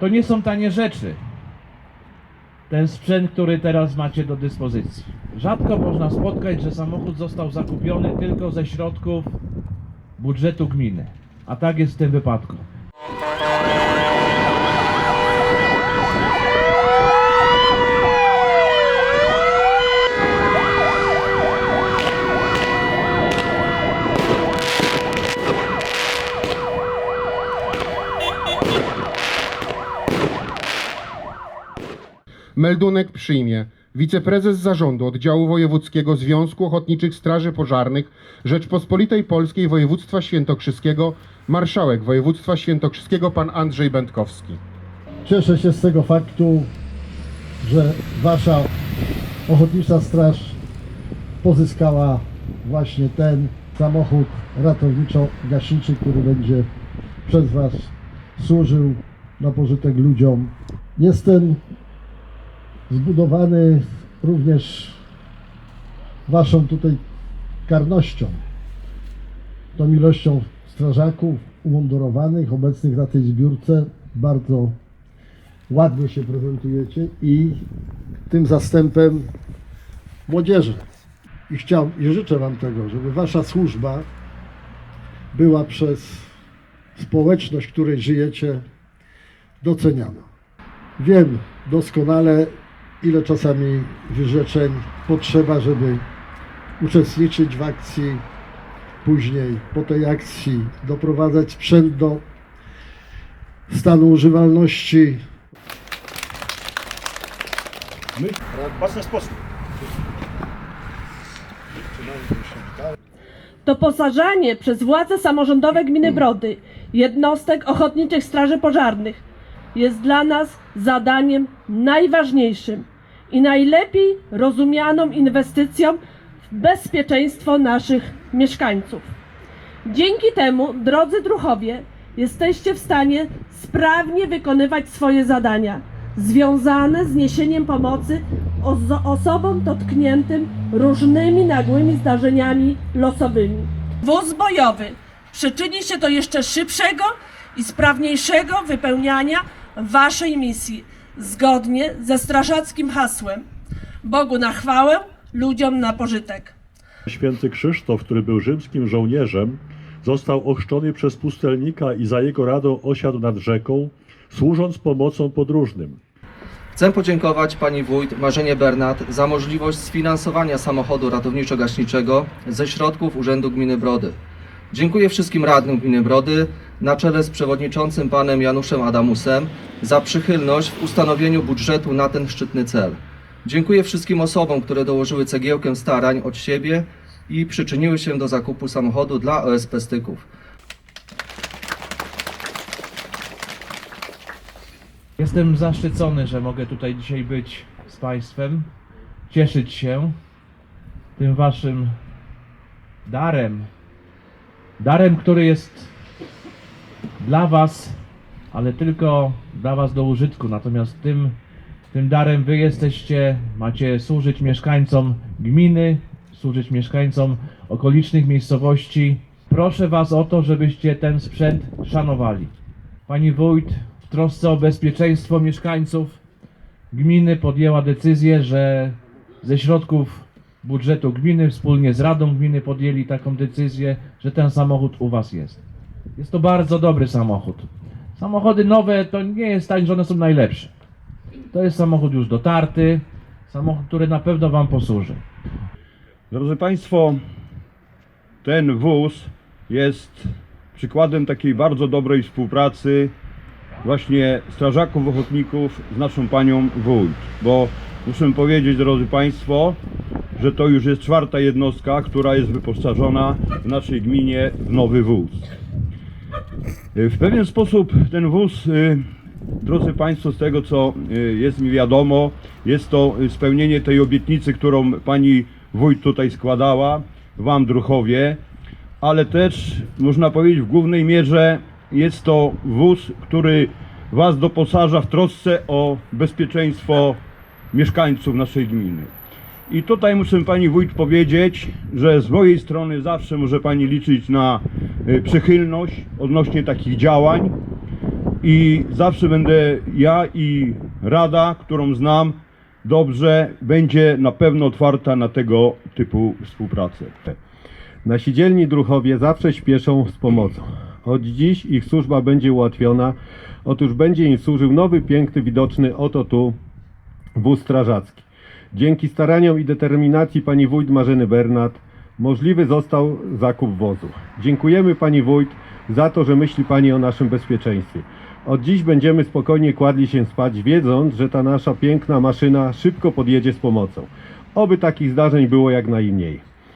To nie są tanie rzeczy. Ten sprzęt, który teraz macie do dyspozycji. Rzadko można spotkać, że samochód został zakupiony tylko ze środków budżetu gminy. A tak jest w tym wypadku. Meldunek przyjmie wiceprezes zarządu oddziału wojewódzkiego Związku Ochotniczych Straży Pożarnych Rzeczpospolitej Polskiej Województwa Świętokrzyskiego, marszałek województwa świętokrzyskiego pan Andrzej Będkowski. Cieszę się z tego faktu, że Wasza Ochotnicza Straż pozyskała właśnie ten samochód ratowniczo-gaśniczy, który będzie przez Was służył na pożytek ludziom. Jestem zbudowany również Waszą tutaj karnością, tą ilością strażaków umundurowanych, obecnych na tej zbiórce. Bardzo ładnie się prezentujecie i tym zastępem młodzieży. I chciał, i życzę Wam tego, żeby Wasza służba była przez społeczność, w której żyjecie, doceniana. Wiem doskonale, ile czasami wyrzeczeń potrzeba, żeby uczestniczyć w akcji, później po tej akcji doprowadzać sprzęt do stanu używalności, własny sposób. Doposażanie przez władze samorządowe gminy Brody jednostek ochotniczych straży pożarnych jest dla nas zadaniem najważniejszym i najlepiej rozumianą inwestycją w bezpieczeństwo naszych mieszkańców. Dzięki temu, drodzy druhowie, jesteście w stanie sprawnie wykonywać swoje zadania związane z niesieniem pomocy osobom dotkniętym różnymi nagłymi zdarzeniami losowymi. Wóz bojowy przyczyni się do jeszcze szybszego i sprawniejszego wypełniania Waszej misji zgodnie ze strażackim hasłem Bogu na chwałę, ludziom na pożytek. Święty Krzysztof, który był rzymskim żołnierzem, został ochrzczony przez pustelnika i za jego radą osiadł nad rzeką, służąc pomocą podróżnym. Chcę podziękować pani wójt Marzenie Bernat za możliwość sfinansowania samochodu ratowniczo-gaśniczego ze środków Urzędu Gminy Brody. Dziękuję wszystkim radnym Gminy Brody na czele z przewodniczącym panem Januszem Adamusem za przychylność w ustanowieniu budżetu na ten szczytny cel. Dziękuję wszystkim osobom, które dołożyły cegiełkę starań od siebie i przyczyniły się do zakupu samochodu dla OSP Styków. Jestem zaszczycony, że mogę tutaj dzisiaj być z Państwem, cieszyć się tym Waszym darem. Darem, który jest dla Was, ale tylko dla Was do użytku. Natomiast tym, tym darem Wy jesteście, macie służyć mieszkańcom gminy, służyć mieszkańcom okolicznych miejscowości. Proszę Was o to, żebyście ten sprzęt szanowali. Pani wójt w trosce o bezpieczeństwo mieszkańców gminy podjęła decyzję, że ze środków budżetu gminy wspólnie z Radą Gminy podjęli taką decyzję, że ten samochód u Was jest. Jest to bardzo dobry samochód. Samochody nowe to nie jest tak, że one są najlepsze. To jest samochód już dotarty, samochód, który na pewno Wam posłuży. Drodzy Państwo, ten wóz jest przykładem takiej bardzo dobrej współpracy właśnie strażaków ochotników z naszą panią wójt, bo muszę powiedzieć, drodzy Państwo, że to już jest czwarta jednostka, która jest wyposażona w naszej gminie w nowy wóz. W pewien sposób ten wóz, y, drodzy Państwo, z tego co y, jest mi wiadomo, jest to y, spełnienie tej obietnicy, którą pani wójt tutaj składała, Wam druchowie, ale też można powiedzieć w głównej mierze jest to wóz, który Was doposaża w trosce o bezpieczeństwo mieszkańców naszej gminy. I tutaj muszę Pani Wójt powiedzieć, że z mojej strony zawsze może Pani liczyć na y, przychylność odnośnie takich działań. i zawsze będę ja i Rada, którą znam dobrze, będzie na pewno otwarta na tego typu współpracę. Nasi dzielni druhowie zawsze śpieszą z pomocą. Od dziś ich służba będzie ułatwiona. Otóż będzie im służył nowy, piękny, widoczny oto tu wóz strażacki. Dzięki staraniom i determinacji pani wójt Marzeny Bernat możliwy został zakup wozu. Dziękujemy pani wójt za to, że myśli pani o naszym bezpieczeństwie. Od dziś będziemy spokojnie kładli się spać, wiedząc, że ta nasza piękna maszyna szybko podjedzie z pomocą. Oby takich zdarzeń było jak najmniej.